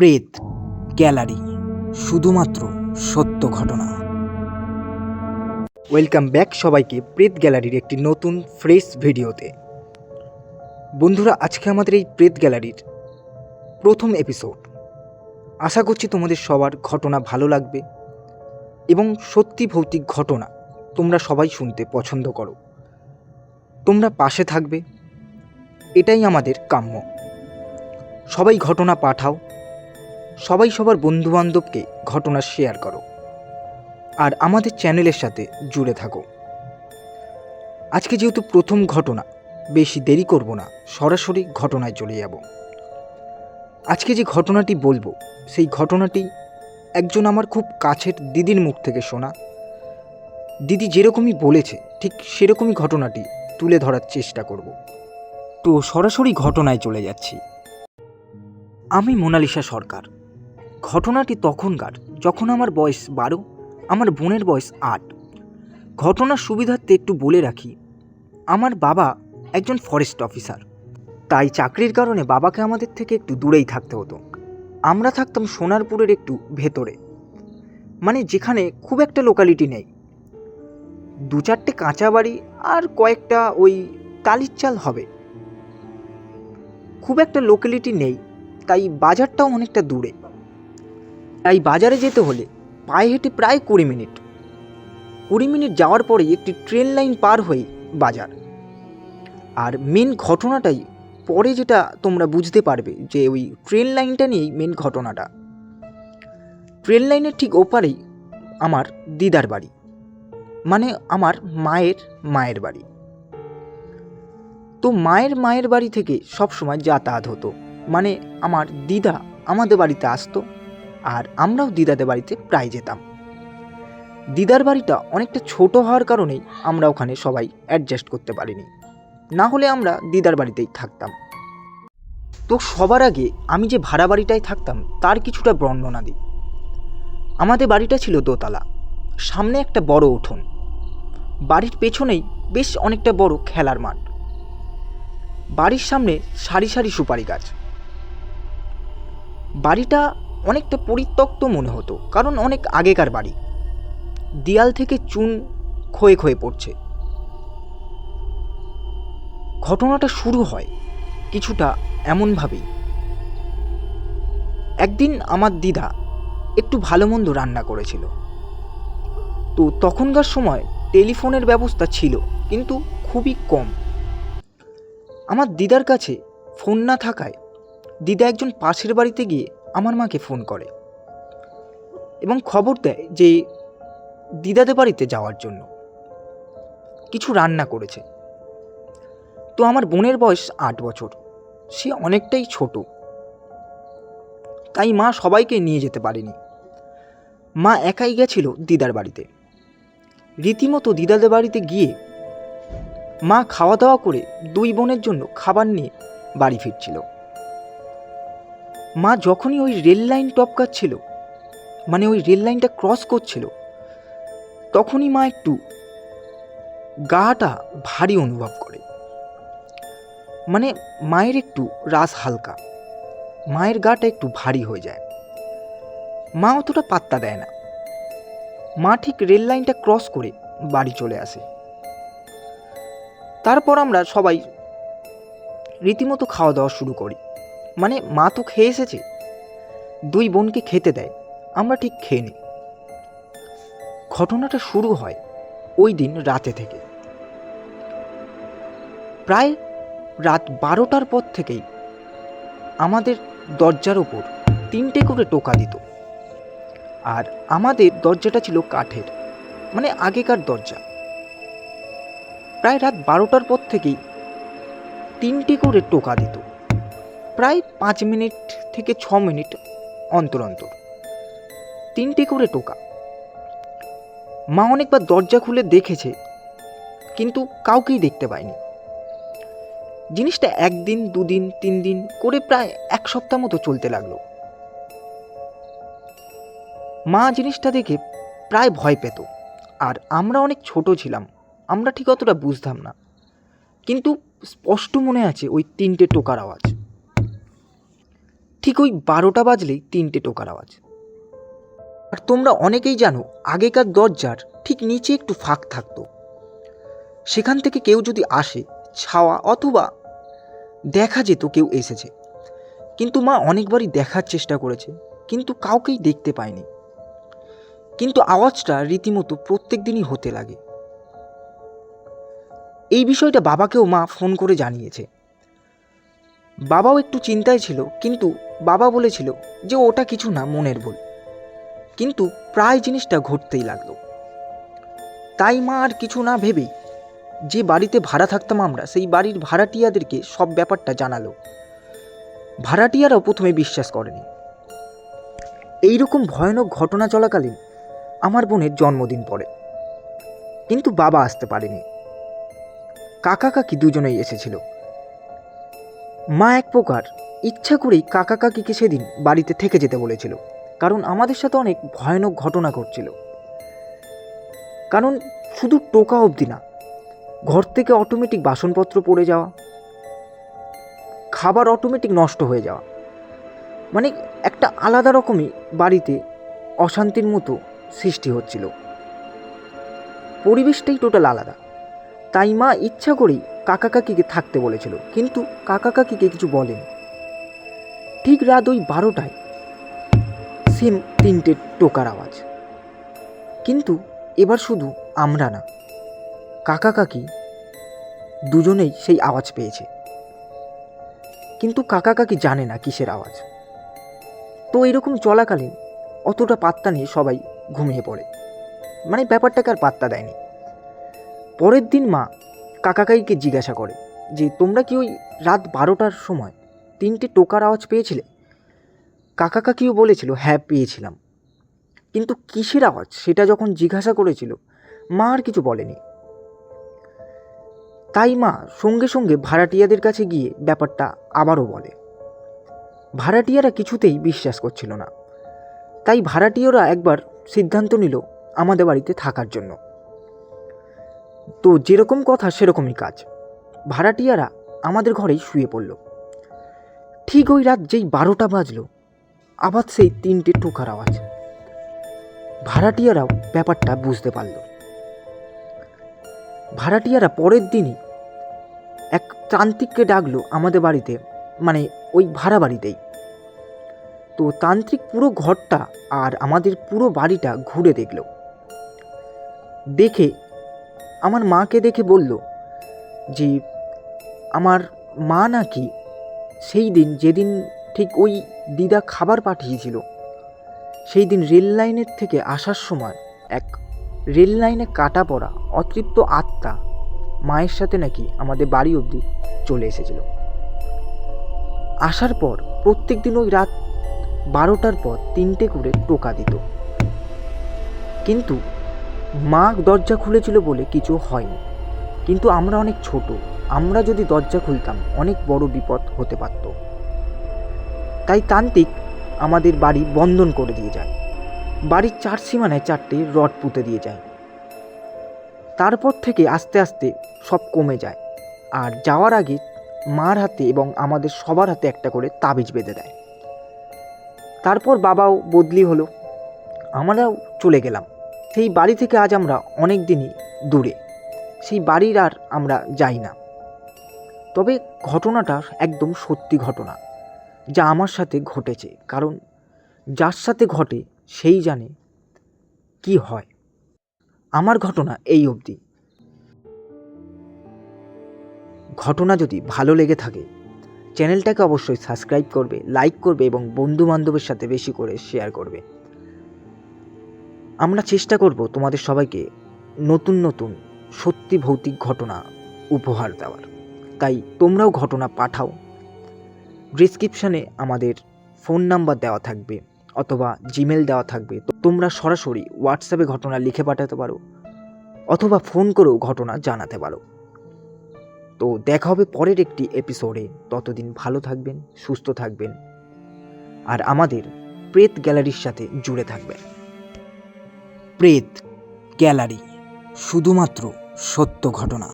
প্রেত গ্যালারি, শুধুমাত্র সত্য ঘটনা। ওয়েলকাম ব্যাক সবাইকে প্রেত গ্যালারির একটি নতুন ফ্রেশ ভিডিওতে। বন্ধুরা, আজকে আমাদের এই প্রেত গ্যালারির প্রথম এপিসোড আশা করছি তোমাদের সবার ঘটনা ভালো লাগবে এবং সত্যি ভৌতিক ঘটনা তোমরা সবাই শুনতে পছন্দ করো। তোমরা পাশে থাকবে, এটাই আমাদের কাম্য। সবাই ঘটনা পাঠাও সবাই সবার বন্ধুবান্ধবকে ঘটনা শেয়ার করো আর আমাদের চ্যানেলের সাথে জুড়ে থাকো। আজকে যেহেতু প্রথম ঘটনা, বেশি দেরি করব না, সরাসরি ঘটনায় চলে যাব। আজকে যে ঘটনাটি বলব, সেই ঘটনাটি একজন আমার খুব কাছের দিদির মুখ থেকে শোনা। দিদি যেরকমই বলেছে, ঠিক সেরকমই ঘটনাটি তুলে ধরার চেষ্টা করব। তো সরাসরি ঘটনায় চলে যাচ্ছি। আমি মোনালিসা সরকার। ঘটনাটি তখনকার, যখন আমার বয়স বারো, আমার বোনের বয়স আট। ঘটনার সুবিধার্থে একটু বলে রাখি, আমার বাবা একজন ফরেস্ট অফিসার তাই চাকরির কারণে বাবাকে আমাদের থেকে একটু দূরেই থাকতে হতো। আমরা থাকতাম সোনারপুরের একটু ভেতরে মানে যেখানে খুব একটা লোকালিটি নেই। দু চারটে কাঁচা বাড়ি আর কয়েকটা ওই টালির চাল হবে। খুব একটা লোকালিটি নেই, তাই বাজারটাও অনেকটা দূরে। তাই বাজারে যেতে হলে পায়ে হেঁটে প্রায় কুড়ি মিনিট। কুড়ি মিনিট যাওয়ার পরে একটি ট্রেন লাইন পার হয়ে বাজার। আর মেন ঘটনাটাই পরে যেটা তোমরা বুঝতে পারবে যে ওই ট্রেন লাইনটা নিয়েই মেন ঘটনাটা। ট্রেন লাইনের ঠিক ওপারেই আমার দিদার বাড়ি। মানে আমার মায়ের মায়ের বাড়ি। তো মায়ের মায়ের বাড়ি থেকে সবসময় যাতায়াত হতো। মানে আমার দিদা আমাদের বাড়িতে আসতো। আর আমরাও দিদাদের বাড়িতে প্রায় যেতাম। দিদার বাড়িটা অনেকটা ছোট হওয়ার কারণেই আমরা ওখানে সবাই অ্যাডজাস্ট করতে পারিনি। না হলে আমরা দিদার বাড়িতেই থাকতাম। তো সবার আগে আমি যে ভাড়া বাড়িটায় থাকতাম, তার কিছুটা বর্ণনা দিই। আমাদের বাড়িটা ছিল দোতলা, সামনে একটা বড় উঠোন। বাড়ির পেছনেই বেশ অনেকটা বড় খেলার মাঠ। বাড়ির সামনে সারি সারি সুপারি গাছ। বাড়িটা অনেকটা পরিত্যক্ত মনে হতো, কারণ অনেক আগেকার বাড়ি। দেয়াল থেকে চুন ক্ষয়ে ক্ষয়ে পড়ছে। ঘটনাটা শুরু হয় কিছুটা এমনভাবেই। একদিন আমার দিদা একটু ভালো মন্দ রান্না করেছিল। তো তখনকার সময় টেলিফোনের ব্যবস্থা ছিল, কিন্তু খুবই কম। আমার দিদার কাছে ফোন না থাকায় দিদা একজন পাশের বাড়িতে গিয়ে আমার মাকে ফোন করে এবং খবর দেয় যে দিদাদের বাড়িতে যাওয়ার জন্য। কিছু রান্না করেছে। তো আমার বোনের বয়স আট বছর। সে অনেকটাই ছোট। তাই মা সবাইকে নিয়ে যেতে পারেনি। মা একাই গেছিল দিদার বাড়িতে। রীতিমতো দিদাদের বাড়িতে গিয়ে মা খাওয়া দাওয়া করে দুই বোনের জন্য খাবার নিয়ে বাড়ি ফিরছিল। মা যখনই ওই রেল লাইন টপকাচ্ছিল মানে ওই রেল লাইনটা ক্রস করছিল, তখনই মা একটু গাটা ভারী অনুভব করে। মানে মায়ের একটু রাস হালকা, মায়ের গাটা একটু ভারী হয়ে যায়। মা অতটা পাত্তা দেয় না। মা ঠিক রেল লাইনটা ক্রস করে বাড়ি চলে আসে। তারপর আমরা সবাই রীতিমতো খাওয়া দাওয়া শুরু করি। মানে মা তো খেয়ে এসেছে। দুই বোনকে খেতে দেয়, আমরা ঠিক খেয়ে নিই। ঘটনাটা শুরু হয় ওই দিন রাতে থেকে। প্রায় রাত বারোটার পর থেকেই আমাদের দরজার ওপর তিনটে করে টোকা দিত। আর আমাদের দরজাটা ছিল কাঠের মানে আগেকার দরজা। প্রায় রাত বারোটার পর থেকেই তিনটে করে টোকা দিত। প্রায় পাঁচ মিনিট থেকে ছ মিনিট অন্তর অন্তর। তিনটে করে টোকা। মা অনেকবার দরজা খুলে দেখেছে, কিন্তু কাউকেই দেখতে পায়নি। জিনিসটা একদিন, দুদিন তিন দিন করে প্রায় এক সপ্তাহ মতো চলতে লাগল। মা জিনিসটা দেখে প্রায় ভয় পেত। আর আমরা অনেক ছোট ছিলাম, আমরা ঠিক অতটা বুঝতাম না। কিন্তু স্পষ্ট মনে আছে ওই তিনটে টোকার আওয়াজ। ঠিক ওই বারোটা বাজলেই তিনটে টোকার আওয়াজ। আর তোমরা অনেকেই জানো, আগেকার দরজার ঠিক নিচে একটু ফাঁক থাকতো। সেখান থেকে কেউ যদি আসে, ছাওয়া অথবা দেখা যেত কেউ এসেছে। কিন্তু মা অনেকবারই দেখার চেষ্টা করেছে, কিন্তু কাউকেই দেখতে পায়নি। কিন্তু আওয়াজটা রীতিমতো প্রত্যেক দিনই হতে লাগে। এই বিষয়টা বাবাকেও মা ফোন করে জানিয়েছে। বাবাও একটু চিন্তায় ছিল, কিন্তু বাবা বলেছিল যে ওটা কিছু না, মনের ভুল কিন্তু প্রায় জিনিসটা ঘটতেই লাগল। তাই মা আর কিছু না ভেবেই যে বাড়িতে ভাড়া থাকতাম আমরা, সেই বাড়ির ভাড়াটিয়াদেরকে সব ব্যাপারটা জানালো। ভাড়াটিয়ারাও প্রথমে বিশ্বাস করেনি। এইরকম ভয়ানক ঘটনা চলাকালীন আমার বোনের জন্মদিন পড়ে। কিন্তু বাবা আসতে পারেনি। কাকা কাকি দুজনেই এসেছিল। মা এক প্রকার ইচ্ছা করেই কাকা কাকিকে সেদিন বাড়িতে থেকে যেতে বলেছিল, কারণ আমাদের সাথে অনেক ভয়ানক ঘটনা ঘটছিল। কারণ শুধু টোকা অবধি না, ঘর থেকে অটোমেটিক বাসনপত্র পড়ে যাওয়া, খাবার অটোমেটিক নষ্ট হয়ে যাওয়া মানে একটা আলাদা রকমই বাড়িতে অশান্তির মতো সৃষ্টি হচ্ছিল। পরিবেশটাই টোটাল আলাদা। তাই মা ইচ্ছা করেই কাকা কাকিকে থাকতে বলেছিল, কিন্তু কাকা কাকিকে কিছু বলেনি। ঠিক রাত ওই বারোটায় সেম তিনটে টোকার আওয়াজ। কিন্তু এবার শুধু আমরা না কাকা কাকি দুজনেই সেই আওয়াজ পেয়েছে। কিন্তু কাকা কাকি জানে না কিসের আওয়াজ। তো এরকম চলাকালীন অতটা পাত্তা নিয়ে সবাই ঘুমিয়ে পড়ে। মানে ব্যাপারটাকে আর পাত্তা দেয়নি। পরের দিন মা কাকাকাইকে জিজ্ঞাসা করে যে, তোমরা কি ওই রাত বারোটার সময় তিনটে টোকার আওয়াজ পেয়েছিলে? কাকা কাকিও বলেছিল হ্যাঁ পেয়েছিলাম। কিন্তু কিসের আওয়াজ? সেটা যখন জিজ্ঞাসা করেছিল, মা আর কিছু বলেনি। তাই মা সঙ্গে সঙ্গে ভাড়াটিয়াদের কাছে গিয়ে ব্যাপারটা আবারও বলে। ভাড়াটিয়ারা কিছুতেই বিশ্বাস করছিল না। তাই ভাড়াটিয়ারা একবার সিদ্ধান্ত নিল আমাদের বাড়িতে থাকার জন্য। তো যেরকম কথা সেরকমই কাজ। ভাড়াটিয়ারা আমাদের ঘরেই শুয়ে পড়ল। ঠিক ওই রাত যেই বারোটা বাজলো, আবার সেই তিনটে টোকার আওয়াজ। ভাড়াটিয়ারাও ব্যাপারটা বুঝতে পারল। ভাড়াটিয়ারা পরের দিনই এক তান্ত্রিককে ডাকলো আমাদের বাড়িতে মানে ওই ভাড়া বাড়িতেই। তো তান্ত্রিক পুরো ঘরটা আর আমাদের পুরো বাড়িটা ঘুরে দেখল। দেখে আমার মাকে দেখে বলল যে, আমার মা নাকি সেই দিন, যেদিন ঠিক ওই দিদা খাবার পাঠিয়েছিল, সেই দিন রেল লাইনের থেকে আসার সময় এক রেল লাইনে কাটা পড়া অতৃপ্ত আত্মা মায়ের সাথে নাকি আমাদের বাড়ি অবধি চলে এসেছিল। আসার পর প্রত্যেক দিন ওই রাত বারোটার পর তিনটে করে টোকা দিত। কিন্তু মা দরজা খুলেছিল বলে কিছু হয়নি। কিন্তু আমরা অনেক ছোট, আমরা যদি দরজা খুলতাম, অনেক বড় বিপদ হতে পারত। তাই তান্ত্রিক আমাদের বাড়ি বন্ধন করে দিয়ে যায়। বাড়ির চার সীমানায় চারটে রড পুঁতে দিয়ে যায়। তারপর থেকে আস্তে আস্তে সব কমে যায় আর যাওয়ার আগে মার হাতে এবং আমাদের সবার হাতে একটা করে তাবিজ বেঁধে দেয়। তারপর বাবাও বদলি হলো, আমরাও চলে গেলাম। সেই বাড়ি থেকে আজ আমরা অনেক দিনই দূরে। সেই বাড়ির আর আমরা যাই না। তবে ঘটনাটা একদম সত্যি ঘটনা, যা আমার সাথে ঘটেছে, কারণ যার সাথে ঘটে সেই জানে কি হয়। আমার ঘটনা এই অবধি। ঘটনা যদি ভালো লেগে থাকে, চ্যানেলটাকে অবশ্যই সাবস্ক্রাইব করবে, লাইক করবে এবং বন্ধু বান্ধবের সাথে বেশি করে শেয়ার করবে। আমরা চেষ্টা করব তোমাদের সবাইকে নতুন নতুন সত্যি ভৌতিক ঘটনা উপহার দেওয়ার। তাই তোমরাও ঘটনা পাঠাও। ডিসক্রিপশানে আমাদের ফোন নাম্বার দেওয়া থাকবে অথবা জিমেল দেওয়া থাকবে। তো তোমরা সরাসরি হোয়াটসঅ্যাপে ঘটনা লিখে পাঠাতে পারো অথবা ফোন করেও ঘটনা জানাতে পারো। তো দেখা হবে পরের একটি এপিসোডে ততদিন ভালো থাকবেন, সুস্থ থাকবেন। আর আমাদের প্রেত গ্যালারির সাথে জুড়ে থাকবেন। প্রেত গ্যালারি শুধুমাত্র সত্য ঘটনা।